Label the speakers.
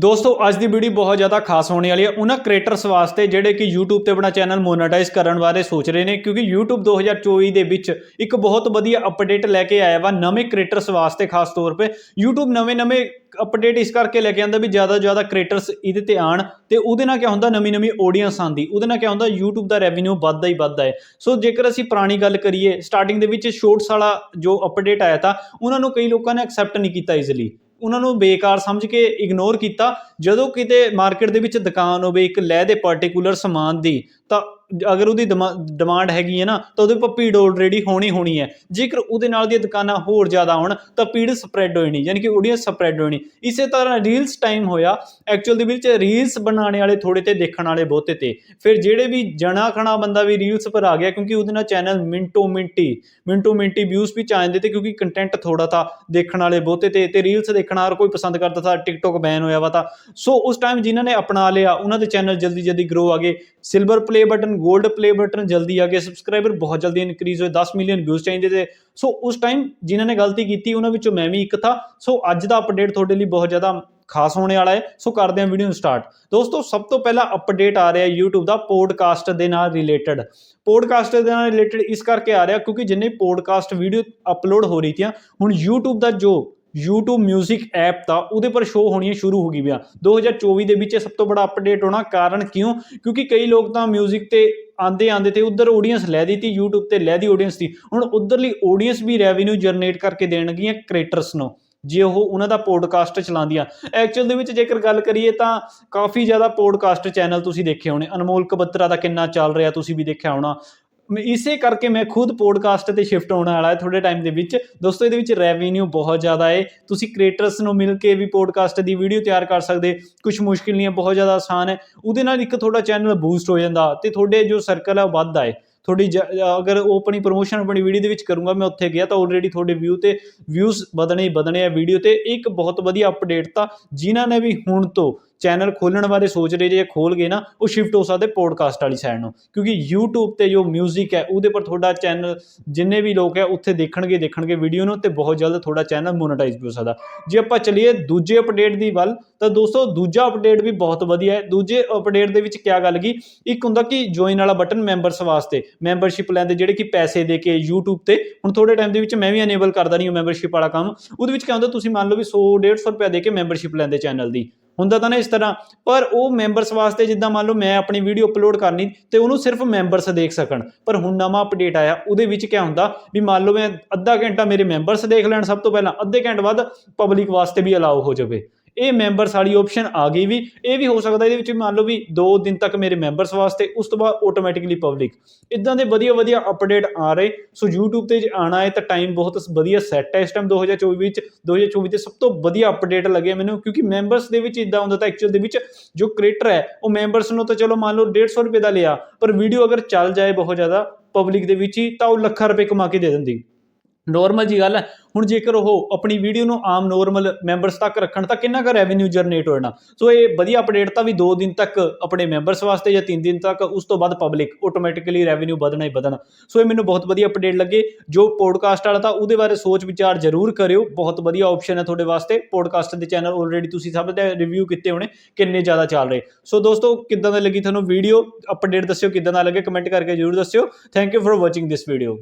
Speaker 1: ਦੋਸਤੋ, ਅੱਜ ਦੀ ਵੀਡੀਓ ਬਹੁਤ ਜ਼ਿਆਦਾ ਖਾਸ ਹੋਣੇ ਵਾਲੀ ਹੈ। ਉਹਨਾਂ ਕ੍ਰੀਏਟਰਸ ਵਾਸਤੇ ਜਿਹੜੇ ਕਿ YouTube ਤੇ ਆਪਣਾ ਚੈਨਲ ਮੋਨੇਟਾਈਜ਼ ਕਰਨ ਬਾਰੇ ਸੋਚ ਰਹੇ ਨੇ, ਕਿਉਂਕਿ YouTube 2024 ਦੇ ਵਿੱਚ ਇੱਕ ਬਹੁਤ ਵਧੀਆ ਅਪਡੇਟ ਲੈ ਕੇ ਆਇਆ ਵਾ, ਨਵੇਂ ਕ੍ਰੀਏਟਰਸ ਵਾਸਤੇ ਖਾਸ ਤੌਰ 'ਤੇ। YouTube ਨਵੇਂ-ਨਵੇਂ ਅਪਡੇਟ ਇਸ ਕਰਕੇ ਲੈ ਕੇ ਆਂਦਾ ਵੀ ਜ਼ਿਆਦਾ ਤੋਂ ਜ਼ਿਆਦਾ ਕ੍ਰੀਏਟਰਸ ਇਹਦੇ ਤੇ ਆਣ ਤੇ ਉਹਦੇ ਨਾਲ ਕੀ ਹੁੰਦਾ, ਨਵੀਂ-ਨਵੀਂ ਆਡੀਅנס ਆਂਦੀ ਉਹਦੇ ਨਾਲ ਕੀ ਹੁੰਦਾ, YouTube ਦਾ ਰੈਵਨਿਊ ਵੱਧਦਾ ਹੀ ਵੱਧਦਾ ਹੈ। ਸੋ ਜੇਕਰ ਅਸੀਂ ਪੁਰਾਣੀ ਗੱਲ ਕਰੀਏ ਸਟਾਰਟਿੰਗ ਦੇ ਵਿੱਚ ਸ਼ੋਰਟਸ ਵਾਲਾ ਜੋ ਅਪਡੇਟ ਆਇਆ ਤਾਂ, ਉਹਨਾਂ ਨੂੰ ਕਈ ਲੋਕਾਂ ਨੇ ਐਕਸੈਪਟ ਨਹੀਂ ਕੀਤਾ ਈਜ਼ੀਲੀ ਉਹਨਾਂ ਨੂੰ ਬੇਕਾਰ ਸਮਝ ਕੇ ਇਗਨੋਰ ਕੀਤਾ। ਜਦੋਂ ਕਿਤੇ ਮਾਰਕੀਟ ਦੇ ਵਿੱਚ ਦੁਕਾਨ ਹੋਵੇ, ਇੱਕ ਲੈ ਦੇ ਪਾਰਟਿਕੂਲਰ ਸਮਾਨ ਦੀ, ਤਾਂ ਅਗਰ ਉਹਦੀ ਡਿਮਾਂਡ ਹੈਗੀ ਹੈ ਨਾ, ਤਾਂ ਉਹਦੇ ਉੱਪਰ ਭੀੜ ਆਲਰੇਡੀ ਹੋਣੀ ਹੋਣੀ ਹੈ। ਜੇਕਰ ਉਹਦੇ ਨਾਲ ਦੀਆਂ ਦੁਕਾਨਾਂ ਹੋਰ ਜ਼ਿਆਦਾ ਹੋਣ, ਤਾਂ ਭੀੜ ਸਪਰੈਡ ਹੋਣੀ ਯਾਨੀ ਕਿ ਆਡੀਅנס ਸਪਰੈਡ ਹੋਣੀ ਇਸੇ ਤਰ੍ਹਾਂ ਰੀਲਸ ਟਾਈਮ ਹੋਇਆ ਐਕਚੁਅਲ ਦੇ ਵਿੱਚ ਰੀਲਸ ਬਣਾਉਣੇ ਵਾਲੇ ਥੋੜੇ ਤੇ, ਦੇਖਣ ਵਾਲੇ ਬਹੁਤੇ ਤੇ। ਫਿਰ ਜਿਹੜੇ ਵੀ ਜਣਾ ਖਣਾ ਬੰਦਾ ਵੀ ਰੀਲਸ ਪਰ ਆ ਗਿਆ, ਕਿਉਂਕਿ ਉਹਦੇ ਨਾਲ ਚੈਨਲ ਮਿੰਟੋ ਮਿੰਟੀ ਮਿੰਟੋ ਮਿੰਟੀ ਵਿਊਜ਼ ਵੀ ਜਾਂਦੇ ਤੇ, ਕਿਉਂਕਿ ਕੰਟੈਂਟ ਥੋੜਾ ਤਾਂ ਦੇਖਣ ਵਾਲੇ ਬਹੁਤੇ ਤੇ ਤੇ ਰੀਲਸ ਦੇਖਣਾ ਹਰ ਕੋਈ ਪਸੰਦ ਕਰਦਾ ਤਾਂ ਟਿਕਟੋਕ ਬੈਨ ਹੋਇਆ ਵਾ ਤਾਂ। ਸੋ ਉਸ ਟਾਈਮ ਜਿਨ੍ਹਾਂ ਨੇ ਅਪਣਾ ਲਿਆ, ਉਹਨਾਂ ਦੇ ਚੈਨਲ ਜਲਦੀ ਜਲਦੀ ਗਰੋ ਆ ਗਏ। ਸਿਲਵਰ ਪਲੇ ਬਟਨ 골ਡ ਪਲੇ ਬਟਨ ਜਲਦੀ ਆ ਗਏ ਸਬਸਕ੍ਰਾਈਬਰ ਬਹੁਤ ਜਲਦੀ ਇਨਕਰੀਜ਼ ਹੋਏ 10 ਮਿਲੀਅਨ ਵਿਊਜ਼ ਚਾਹੀਦੇ ਤੇ। ਸੋ ਉਸ ਟਾਈਮ ਜਿਨ੍ਹਾਂ ਨੇ ਗਲਤੀ ਕੀਤੀ, ਉਹਨਾਂ ਵਿੱਚੋਂ ਮੈਂ ਵੀ ਇੱਕ ਥਾ। ਸੋ ਅੱਜ ਦਾ ਅਪਡੇਟ ਤੁਹਾਡੇ ਲਈ ਬਹੁਤ ਜ਼ਿਆਦਾ ਖਾਸ ਹੋਣੇ ਵਾਲਾ ਹੈ। ਸੋ ਕਰਦੇ ਹਾਂ ਵੀਡੀਓ ਨੂੰ ਸਟਾਰਟ ਦੋਸਤੋ, ਸਭ ਤੋਂ ਪਹਿਲਾਂ ਅਪਡੇਟ ਆ ਰਿਹਾ YouTube ਦਾ ਪੋਡਕਾਸਟ ਦੇ ਨਾਲ ਰਿਲੇਟਡ ਪੋਡਕਾਸਟ ਦੇ ਨਾਲ ਰਿਲੇਟਡ ਇਸ ਕਰਕੇ ਆ ਰਿਹਾ ਕਿਉਂਕਿ ਜਿੰਨੇ ਪੋਡਕਾਸਟ ਵੀਡੀਓ ਅਪਲੋਡ ਹੋ ਰਹੀ ਥੀਆਂ, ਹੁਣ YouTube ਦਾ ਜੋ YouTube Music ਐਪ ਦਾ ਉਹਦੇ ਪਰ ਸ਼ੋਅ ਹੋਣੀਆਂ ਸ਼ੁਰੂ ਹੋ ਗਈ ਗਈਆਂ 2024 ਦੇ ਵਿੱਚ ਇਹ ਸਭ ਤੋਂ ਬੜਾ ਅਪਡੇਟ ਹੋਣਾ। ਕਾਰਨ ਕਿਉਂ? ਕਿਉਂਕਿ ਕਈ ਲੋਕ ਤਾਂ 뮤직 ਤੇ ਆਂਦੇ ਆਂਦੇ ਤੇ ਉਧਰ ਆਡੀਅנס ਲੈ ਦਿੱਤੀ, YouTube ਤੇ ਲੈ ਦੀ ਆਡੀਅנס ਦੀ। ਹੁਣ ਉਧਰਲੀ ਆਡੀਅנס ਵੀ ਰੈਵਨਿਊ ਜਨਰੇਟ ਕਰਕੇ ਦੇਣਗੀਆਂ ਕ੍ਰੀਏਟਰਸ ਨੂੰ। ਜੇ ਉਹ ਉਹਨਾਂ ਦਾ ਪੋਡਕਾਸਟ ਚਲਾਉਂਦੀਆਂ। ਐਕਚੁਅਲ ਦੇ ਵਿੱਚ ਜੇਕਰ ਗੱਲ ਕਰੀਏ ਤਾਂ ਕਾਫੀ ਜ਼ਿਆਦਾ ਪੋਡਕਾਸਟ ਚੈਨਲ ਤੁਸੀਂ ਦੇਖੇ ਹੋਣੇ। ਅਨਮੋਲ ਕਬੱਤਰਾ ਦਾ ਕਿੰਨਾ ਚੱਲ ਰਿਹਾ, ਤੁਸੀਂ ਵੀ ਦੇਖਿਆ ਹੋਣਾ। ਇਸੇ ਕਰਕੇ ਮੈਂ ਖੁਦ ਪੋਡਕਾਸਟ ਤੇ ਸ਼ਿਫਟ ਹੋਣ ਵਾਲਾ ਹੈ ਥੋੜੇ ਟਾਈਮ ਦੇ ਵਿੱਚ। ਦੋਸਤੋ, ਇਹਦੇ ਵਿੱਚ ਰੈਵਨਿਊ ਬਹੁਤ ਜ਼ਿਆਦਾ ਹੈ ਤੁਸੀਂ ਕ੍ਰੀਏਟਰਸ ਨੂੰ ਮਿਲ ਕੇ ਵੀ ਪੋਡਕਾਸਟ ਦੀ ਵੀਡੀਓ ਤਿਆਰ ਕਰ ਸਕਦੇ। ਕੁਝ ਮੁਸ਼ਕਿਲ ਨਹੀਂ ਹੈ, ਬਹੁਤ ਜ਼ਿਆਦਾ ਆਸਾਨ ਹੈ। ਉਹਦੇ ਨਾਲ ਇੱਕ ਤੁਹਾਡਾ ਚੈਨਲ ਬੂਸਟ ਹੋ ਜਾਂਦਾ ਤੇ ਤੁਹਾਡੇ ਜੋ ਸਰਕਲ ਹੈ ਉਹ ਵੱਧਦਾ ਹੈ ਥੋੜੀ ਅਗਰ ਉਹ ਆਪਣੀ ਪ੍ਰੋਮੋਸ਼ਨ ਆਪਣੀ ਵੀਡੀਓ ਦੇ ਵਿੱਚ ਕਰੂੰਗਾ, ਮੈਂ ਉੱਥੇ ਗਿਆ ਤਾਂ ਆਲਰੇਡੀ ਤੁਹਾਡੇ ਵਿਊ ਤੇ ਵਿਊਜ਼ ਵਧਣੇ ਹੀ ਵਧਣੇ ਆ ਵੀਡੀਓ ਤੇ। ਇੱਕ ਬਹੁਤ ਵਧੀਆ ਅਪਡੇਟ ਤਾਂ ਜਿਨ੍ਹਾਂ ਨੇ ਵੀ ਹੁਣ ਤੋਂ ਚੈਨਲ ਖੋਲਣ ਬਾਰੇ ਸੋਚ ਰਹੇ ਜੇ ਖੋਲ ਗਏ ਨਾ, ਉਹ ਸ਼ਿਫਟ ਹੋ ਸਕਦੇ ਪੋਡਕਾਸਟ ਵਾਲੀ ਸਾਈਡ ਨੂੰ। ਕਿਉਂਕਿ YouTube ਤੇ ਜੋ 뮤직 ਹੈ, ਉਹਦੇ ਪਰ ਤੁਹਾਡਾ ਚੈਨਲ ਜਿੰਨੇ ਵੀ ਲੋਕ ਹੈ, ਉੱਥੇ ਦੇਖਣਗੇ ਦੇਖਣਗੇ ਵੀਡੀਓ ਨੂੰ ਤੇ ਬਹੁਤ ਜਲਦ ਤੁਹਾਡਾ ਚੈਨਲ ਮੋਨੇਟਾਈਜ਼ ਵੀ ਹੋ ਸਕਦਾ। ਜੇ ਆਪਾਂ ਚਲੀਏ ਦੂਜੇ ਅਪਡੇਟ ਦੀ ਵੱਲ, ਤਾਂ ਦੋਸਤੋ ਦੂਜਾ ਅਪਡੇਟ ਵੀ ਬਹੁਤ ਵਧੀਆ ਹੈ। ਦੂਜੇ ਅਪਡੇਟ ਦੇ ਵਿੱਚ ਕੀ ਗੱਲ ਗਈ ਇੱਕ ਹੁੰਦਾ ਕਿ ਜੁਆਇਨ ਵਾਲਾ ਬਟਨ ਮੈਂਬਰਸ ਵਾਸਤੇ ਮੈਂਬਰਸ਼ਿਪ ਲੈਂਦੇ, ਜਿਹੜੇ ਕਿ ਪੈਸੇ ਦੇ ਕੇ YouTube ਤੇ, ਹੁਣ ਥੋੜੇ ਟਾਈਮ ਦੇ ਵਿੱਚ ਮੈਂ ਵੀ ਅਨੇਬਲ ਕਰਦਾ ਨਹੀਂ ਹਾਂ ਮੈਂਬਰਸ਼ਿਪ ਵਾਲਾ ਕੰਮ। ਉਹਦੇ ਵਿੱਚ ਕੀ ਹੁੰਦਾ, ਤੁਸੀਂ ਮੰਨ ਲਓ ਵੀ 100 150 ਰੁਪਏ ਦੇ ਕੇ ਮੈਂਬਰਸ਼ਿਪ ਲੈਂਦੇ ਚੈਨਲ ਦੀ। ਹੁੰਦਾ ਤਾਂ ਨਾ ਇਸ ਤਰ੍ਹਾਂ, ਪਰ ਉਹ ਮੈਂਬਰਸ ਵਾਸਤੇ ਜਿੱਦਾਂ ਮੰਨ ਲਓ ਮੈਂ ਆਪਣੀ ਵੀਡੀਓ ਅਪਲੋਡ ਕਰਨੀ ਤੇ ਉਹਨੂੰ ਸਿਰਫ ਮੈਂਬਰਸ ਦੇਖ ਸਕਣ। ਪਰ ਹੁਣ ਨਵਾਂ ਅਪਡੇਟ ਆਇਆ, ਉਹਦੇ ਵਿੱਚ ਕੀ ਹੁੰਦਾ ਵੀ ਮੰਨ ਲਓ ਮੈਂ ਅੱਧਾ ਘੰਟਾ ਮੇਰੇ ਮੈਂਬਰਸ ਦੇਖ ਲੈਣ ਸਭ ਤੋਂ ਪਹਿਲਾਂ, ਅੱਧੇ ਘੰਟੇ ਬਾਅਦ ਪਬਲਿਕ ਵਾਸਤੇ ਵੀ ਅਲਾਉ ਹੋ ਜਾਵੇ। ਇਹ ਮੈਂਬਰਸ ਵਾਲੀ ਆਪਸ਼ਨ ਆ ਗਈ ਵੀ, ਇਹ ਵੀ ਹੋ ਸਕਦਾ ਇਹਦੇ ਵਿੱਚ ਮੰਨ ਲਓ ਵੀ 2 ਦਿਨ ਤੱਕ ਮੇਰੇ ਮੈਂਬਰਸ ਵਾਸਤੇ, ਉਸ ਤੋਂ ਬਾਅਦ ਆਟੋਮੈਟਿਕਲੀ ਪਬਲਿਕ ਇਦਾਂ ਦੇ ਵਧੀਆ ਵਧੀਆ ਅਪਡੇਟ ਆ ਰਹੇ। ਸੋ YouTube ਤੇ ਜੇ ਆਣਾ ਹੈ ਤਾਂ ਟਾਈਮ ਬਹੁਤ ਵਧੀਆ ਸੈੱਟ ਹੈ ਇਸ ਟਾਈਮ 2024 ਵਿੱਚ। 2024 ਤੇ ਸਭ ਤੋਂ ਵਧੀਆ ਅਪਡੇਟ ਲੱਗੇ ਮੈਨੂੰ, ਕਿਉਂਕਿ ਮੈਂਬਰਸ ਦੇ ਵਿੱਚ ਇਦਾਂ ਹੁੰਦਾ ਤਾਂ ਐਕਚੁਅਲ ਦੇ ਵਿੱਚ ਜੋ ਕ੍ਰੀਏਟਰ ਹੈ, ਉਹ ਮੈਂਬਰਸ ਨੂੰ ਤਾਂ ਚਲੋ ਮੰਨ ਲਓ 150 ਰੁਪਏ ਦਾ ਲਿਆ, ਪਰ ਵੀਡੀਓ ਅਗਰ ਚੱਲ ਜਾਏ ਬਹੁਤ ਜ਼ਿਆਦਾ ਪਬਲਿਕ ਦੇ ਵਿੱਚ ਹੀ, ਤਾਂ ਉਹ ਲੱਖਾਂ ਰੁਪਏ ਕਮਾ ਕੇ ਦੇ ਦਿੰਦੀ। ਨੋਰਮਲ ਜੀ ਗੱਲ ਹੈ। ਹੁਣ ਜੇਕਰ ਉਹ ਆਪਣੀ ਵੀਡੀਓ ਨੂੰ ਆਮ ਨੋਰਮਲ ਮੈਂਬਰਸ ਤੱਕ ਰੱਖਣ, ਤਾਂ ਕਿੰਨਾ ਕੁ ਰੈਵਨਿਊ ਜਨਰੇਟ ਹੋ ਜਾਣਾ? ਸੋ ਇਹ ਵਧੀਆ ਅਪਡੇਟ ਤਾਂ ਵੀ 2 ਦਿਨ ਤੱਕ ਆਪਣੇ ਮੈਂਬਰਸ ਵਾਸਤੇ ਜਾਂ 3 ਦਿਨ ਤੱਕ, ਉਸ ਤੋਂ ਬਾਅਦ ਪਬਲਿਕ ਆਟੋਮੈਟਿਕਲੀ ਰੈਵਨਿਊ ਵਧਣਾ ਹੀ ਵਧਣਾ। ਸੋ ਇਹ ਮੈਨੂੰ ਬਹੁਤ ਵਧੀਆ ਅਪਡੇਟ ਲੱਗੇ। ਜੋ ਪੋਡਕਾਸਟ ਵਾਲਾ ਤਾਂ ਉਹਦੇ ਬਾਰੇ ਸੋਚ ਵਿਚਾਰ ਜ਼ਰੂਰ ਕਰਿਓ। ਬਹੁਤ ਵਧੀਆ ਆਪਸ਼ਨ ਹੈ ਤੁਹਾਡੇ ਵਾਸਤੇ। ਪੋਡਕਾਸਟ ਦੇ ਚੈਨਲ ਆਲਰੇਡੀ ਤੁਸੀਂ ਸਭ ਦੇ ਰਿਵਿਊ ਕੀਤੇ ਹੋਣੇ, ਕਿੰਨੇ ਜ਼ਿਆਦਾ ਚੱਲ ਰਹੇ। ਸੋ ਦੋਸਤੋ, ਕਿੱਦਾਂ ਦੀ ਲੱਗੀ ਤੁਹਾਨੂੰ ਵੀਡੀਓ ਅਪਡੇਟ ਦੱਸਿਓ ਕਿੱਦਾਂ ਦਾ ਲੱਗੇ? ਕਮੈਂਟ ਕਰਕੇ ਜ਼ਰੂਰ ਦੱਸਿਓ। Thank you for watching this video